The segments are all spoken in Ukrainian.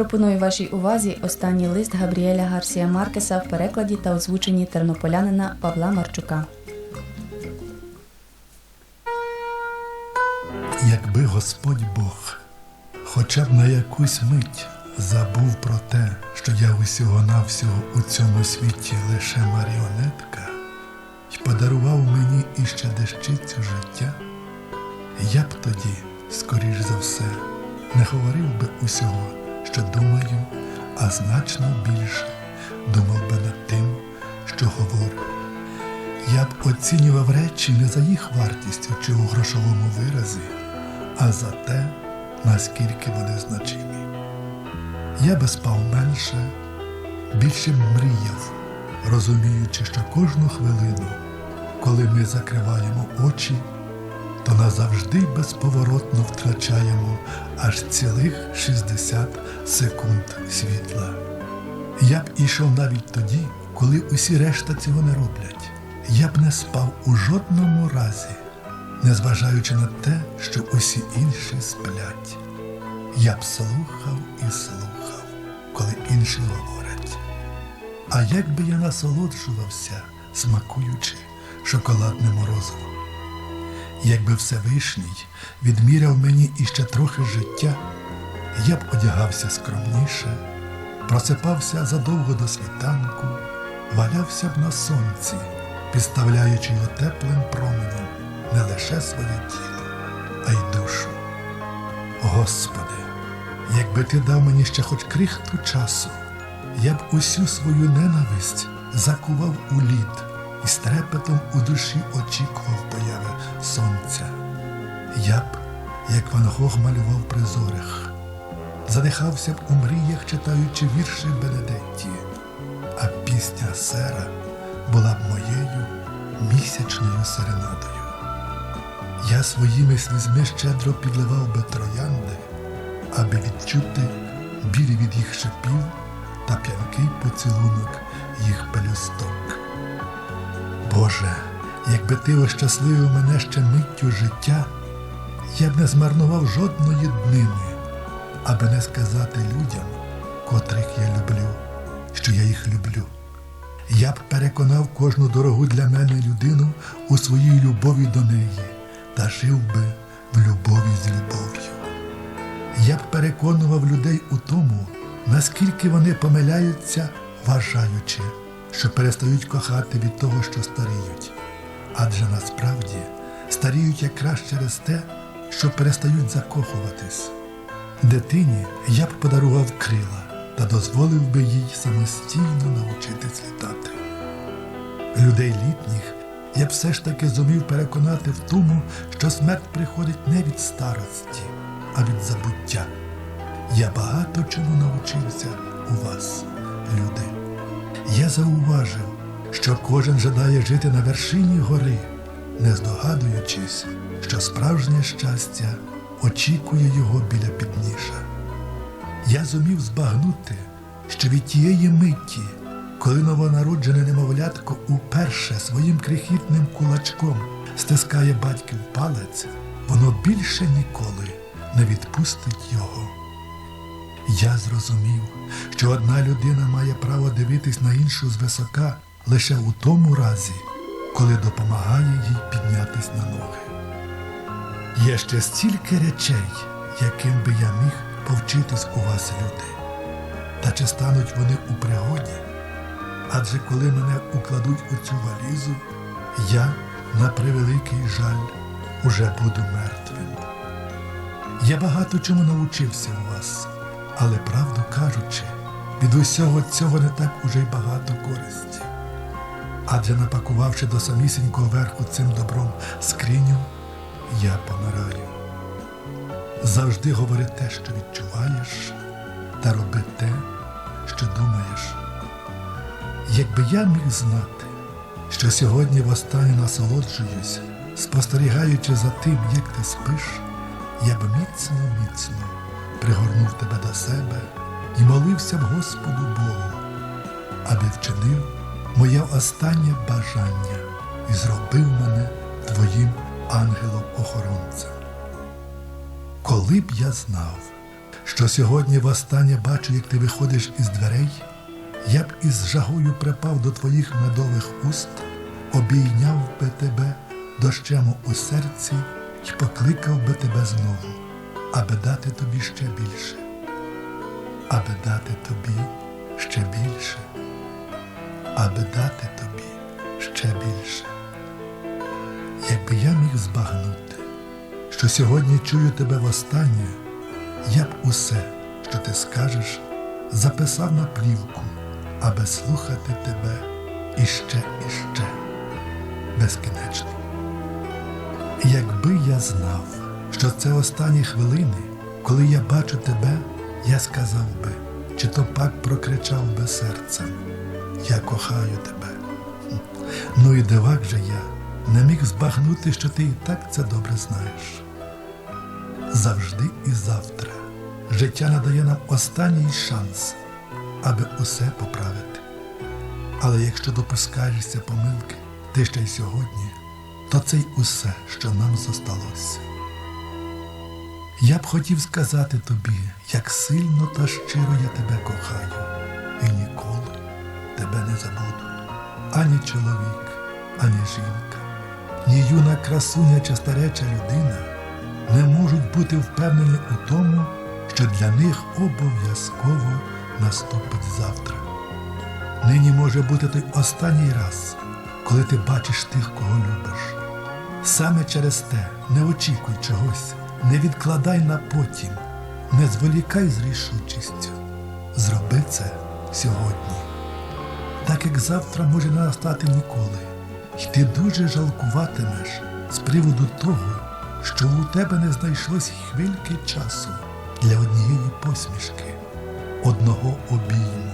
пропоную вашій увазі останній лист Габріеля Гарсія Маркеса в перекладі та озвученні тернополянина Павла Марчука. Якби Господь Бог хоча б на якусь мить забув про те, що я усього-навсього у цьому світі лише маріонетка, і подарував мені іще дещицю життя, я б тоді, скоріш за все, не говорив би усього, що думаю, а значно більше думав би над тим, що говорю. Я б оцінював речі не за їх вартістю чи у грошовому виразі, а за те, наскільки вони значимі. Я би спав менше, більше мріяв, розуміючи, що кожну хвилину, коли ми закриваємо очі, то назавжди безповоротно втрачаємо аж цілих 60 секунд світла. Я б ішов навіть тоді, коли усі решта цього не роблять. Я б не спав у жодному разі, незважаючи на те, що усі інші сплять. Я б слухав і слухав, коли інші говорять. А як би я насолоджувався, смакуючи шоколадне морозиво. Якби Всевишній відміряв мені іще трохи життя, я б одягався скромніше, просипався задовго до світанку, валявся б на сонці, підставляючи його теплим променем не лише своє тіло, а й душу. Господи, якби ти дав мені ще хоч крихту часу, я б усю свою ненависть закував у лід і з трепетом у душі очікував сонця. Я б, як Ван Гог малював при зорях, задихався б у мріях, читаючи вірші Бенедетті, а пісня сера була б моєю місячною серенадою. Я своїми слізьми щедро підливав би троянди, аби відчути білі від їх шипів та п'янкий поцілунок їх пелюсток. Боже, якби ти ощасливив мене ще миттю життя, я б не змарнував жодної днини, аби не сказати людям, котрих я люблю, що я їх люблю. Я б переконав кожну дорогу для мене людину у своїй любові до неї та жив би в любові з любов'ю. Я б переконував людей у тому, наскільки вони помиляються, вважаючи, що перестають кохати від того, що старіють. Адже насправді старіють якраз через те, що перестають закохуватись. Дитині я б подарував крила та дозволив би їй самостійно навчитись літати. Людей літніх я б все ж таки зумів переконати в тому, що смерть приходить не від старості, а від забуття. Я багато чому навчився у вас, люди. Я зауважив, що кожен жадає жити на вершині гори, не здогадуючись, що справжнє щастя очікує його біля підніжжя. Я зумів збагнути, що від тієї миті, коли новонароджене немовлятко уперше своїм крихітним кулачком стискає батьків палець, воно більше ніколи не відпустить його. Я зрозумів, що одна людина має право дивитись на іншу звисока лише у тому разі, коли допомагає їй піднятись на ноги. Є ще стільки речей, яким би я міг повчитись у вас, люди. Та чи стануть вони у пригоді? Адже коли мене укладуть у цю валізу, я, на превеликий жаль, уже буду мертвим. Я багато чому навчився у вас, але правду кажучи, від усього цього не так уже й багато користі. Адже напакувавши до самісінького верху цим добром скриню, я помираю. Завжди говори те, що відчуваєш, та роби те, що думаєш. Якби я міг знати, що сьогодні востаннє насолоджуюсь, спостерігаючи за тим, як ти спиш, я б міцно, міцно пригорнув тебе до себе і молився б Господу Богу, аби вчинив моє останнє бажання і зробив мене твоїм ангелом-охоронцем. Коли б я знав, що сьогодні востаннє бачу, як ти виходиш із дверей, я б із жагою припав до твоїх медових уст, обійняв би тебе дощем у серці й покликав би тебе знову, аби дати тобі ще більше, аби дати тобі ще більше, аби дати тобі ще більше. Якби я міг збагнути, що сьогодні чую тебе востаннє, я б усе, що ти скажеш, записав на плівку, аби слухати тебе іще і ще безкінечно. Якби я знав, що це останні хвилини, коли я бачу тебе, я сказав би, чи то пак прокричав би серцем, я кохаю тебе. Ну і дивак же я не міг збагнути, що ти і так це добре знаєш. Завжди і завтра життя надає нам останній шанс, аби усе поправити. Але якщо допускаєшся помилки, ти ще й сьогодні, то це й усе, що нам зосталося. Я б хотів сказати тобі, як сильно та щиро я тебе кохаю, і ніколи тебе не забуду. Ані чоловік, ані жінка, ні юна красуня чи стареча людина не можуть бути впевнені у тому, що для них обов'язково наступить завтра. Нині може бути той останній раз, коли ти бачиш тих, кого любиш. Саме через те не очікуй чогось, не відкладай на потім, не зволікай з рішучістю. Зроби це сьогодні. Так як завтра може не настати ніколи, і ти дуже жалкуватимеш з приводу того, що у тебе не знайшлось хвильки часу для однієї посмішки, одного обійму,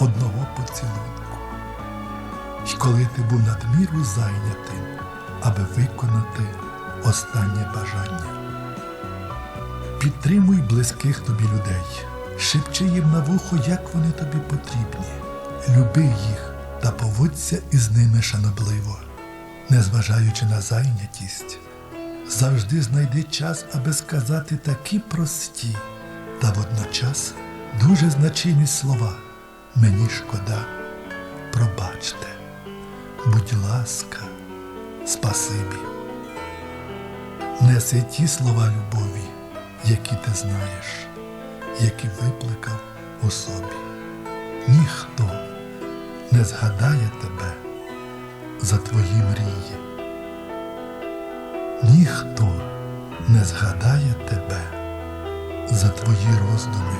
одного поцілунку. І коли ти був надміру зайнятим, аби виконати останнє бажання. Підтримуй близьких тобі людей, шепчи їм на вухо, як вони тобі потрібні. Люби їх та поводься із ними шанобливо, незважаючи на зайнятість. Завжди знайди час, аби сказати такі прості та водночас дуже значимі слова. Мені шкода, пробачте, будь ласка, спасибі. Неси ті слова любові, які ти знаєш, які викликав у собі. Ніхто не згадає тебе за твої мрії. Ніхто не згадає тебе за твої роздуми.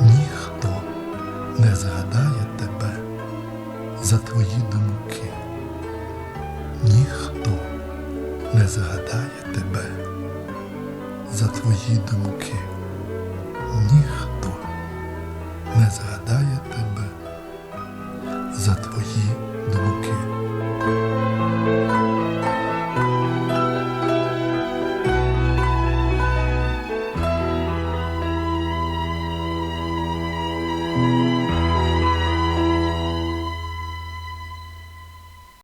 Ніхто не згадає тебе за твої думки. Ніхто не згадає тебе за твої думки. Ніхто згадає тебе за твої думки.